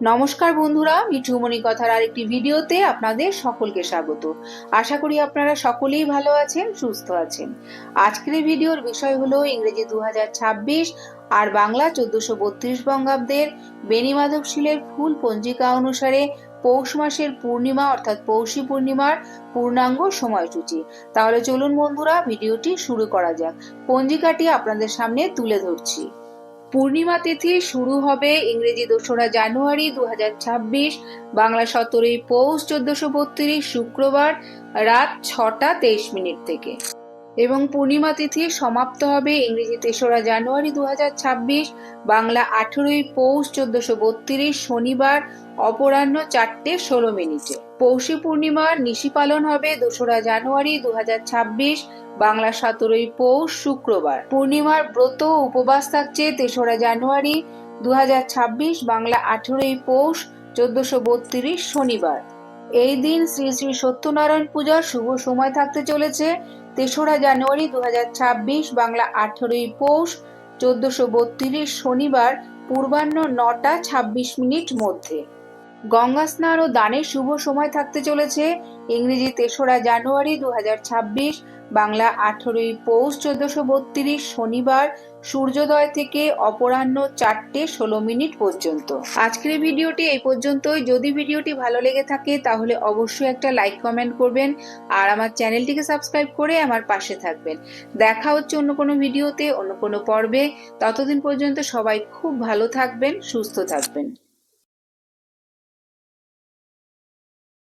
নমস্কার বন্ধুরা, মিঠুমণি কথার আরেকটি ভিডিওতে আপনাদের সকলকে স্বাগত। আশা করি আপনারা সকলেই ভালো আছেন, সুস্থ আছেন। আজকের ভিডিওর বিষয় হলো ইংরেজি দুহাজার ছাব্বিশ আর বাংলা চোদ্দশো বত্রিশ বঙ্গাব্দের বেনিমাধব শিলের ফুল পঞ্জিকা অনুসারে পৌষ মাসের পূর্ণিমা অর্থাৎ পৌষী পূর্ণিমার পূর্ণাঙ্গ সময়সূচি। তাহলে চলুন বন্ধুরা, ভিডিওটি শুরু করা যাক। পঞ্জিকাটি আপনাদের সামনে তুলে ধরছি। পূর্ণিমা তিথি শুরু হবে ইংরেজি দোসরা জানুয়ারি দু হাজার ছাব্বিশ, বাংলা সতেরোই পৌষ চোদ্দশো বত্রিশ, শুক্রবার রাত ছটা তেইশ মিনিট থেকে। এবং পূর্ণিমা তিথি সমাপ্ত হবে ইংরেজি তেসরা জানুয়ারি দু হাজার ছাব্বিশ, বাংলা আঠেরোই পৌষ চোদ্দশো বত্রিশ, শনিবার অপরাহ্ন চারটে ষোলো মিনিটে। পৌষী পূর্ণিমার নিশি পালন হবে দোসরা জানুয়ারি দু হাজার ছাব্বিশ, বাংলা সতেরোই পৌষ শুক্রবার। পূর্ণিমার ব্রত উপবাস থাকছে তেসরা জানুয়ারি দুহাজার ছাব্বিশ, বাংলা আঠেরোই পৌষ চোদ্দশো বত্রিশ, শনিবার। এই দিন শ্রী শ্রী সত্যনারায়ণ পূজার শুভ সময় থাকতে চলেছে। তেসরা জানুয়ারি দু হাজার ছাব্বিশ বাংলা আঠেরোই পৌষ, চোদ্দশো বত্রিশ শনিবার, পূর্বাহ্ন নটা ছাব্বিশ মিনিট মধ্যে। গঙ্গা স্নান ও দানের শুভ সময় থাকতে চলেছে। ইংরেজি তেসরা জানুয়ারি দু হাজার ছাব্বিশ বাংলা আঠেরোই পৌষ চোদ্দশো বত্রিশ শনিবার সূর্যোদয় থেকে অপরাহ্ন চারটে ষোলো মিনিট পর্যন্ত। আজকের ভিডিওটি এই পর্যন্তই। যদি ভিডিওটি ভালো লেগে থাকে, তাহলে অবশ্যই একটা লাইক, কমেন্ট করবেন আর আমার চ্যানেলটিকে সাবস্ক্রাইব করে আমার পাশে থাকবেন। দেখা হচ্ছে অন্য কোনো ভিডিওতে, অন্য কোনো পর্বে। ততদিন পর্যন্ত সবাই খুব ভালো থাকবেন, সুস্থ থাকবেন।